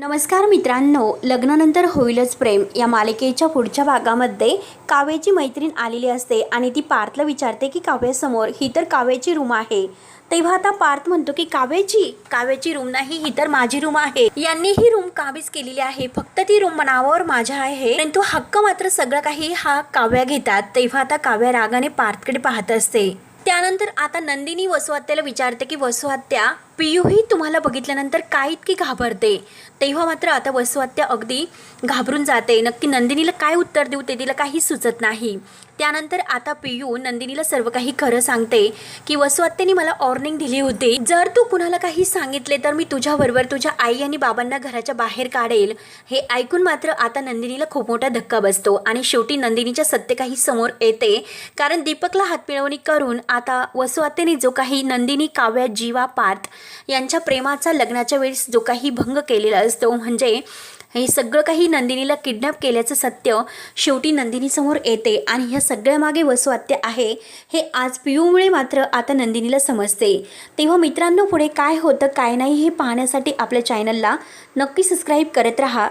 नमस्कार मित्रांनो लग्नानंतर होईलच प्रेम. या मालिकेच्या पुढच्या भागामध्ये काव्याची मैत्रीण आलेली असते आणि ती पार्थला विचारते की काव्यासमोर ही तर काव्याची रूम आहे. तेव्हा आता पार्थ म्हणतो की काव्याची काव्याची रूम नाही ही तर माझी रूम आहे. यांनी ही रूम काबीज केलेली आहे. फक्त ती रूम नावावर माझ्या आहे परंतु हक्क मात्र सगळं काही हा काव्या घेतात. तेव्हा आता काव्या रागाने पार्थकडे पाहत असते. त्यानंतर आता नंदिनी वसुहत्याला विचारते की वसुहत्या पियूही तुम्हाला बघितल्यानंतर काय इतकी घाबरते? तेव्हा मात्र आता वसुहत्या अगदी घाबरून जाते. नक्की नंदिनीला काय उत्तर देऊ ते तिला काही सुचत नाही. त्यानंतर आता पियू नंदिनीला सर्व काही खरं सांगते की वसुहत्याने मला वॉर्निंग दिली होती. जर तू कुणाला काही सांगितले तर मी तुझ्याबरोबर तुझ्या आई आणि बाबांना घराच्या बाहेर काढेल. हे ऐकून मात्र आता नंदिनीला खूप मोठा धक्का बसतो आणि शेवटी नंदिनीच्या सत्य काही समोर येते. कारण दीपकला हातमिळवणी करून आता वसुहत्याने जो काही नंदिनी काव्या जीवा पार्थ यांच्या प्रेमाचा लग्नाच्या वेळेस जो काही भंग केलेला असतो म्हणजे हे सगळं काही नंदिनीला किडनॅप केल्याचं सत्य शेवटी नंदिनीसमोर येते आणि ह्या सगळ्यामागे वसुहत्या आहे हे आज पियूमुळे मात्र आता नंदिनीला समजते. तेव्हा मित्रांनो पुढे काय होतं काय नाही हे पाहण्यासाठी आपल्या चॅनलला नक्की सबस्क्राईब करत राहा.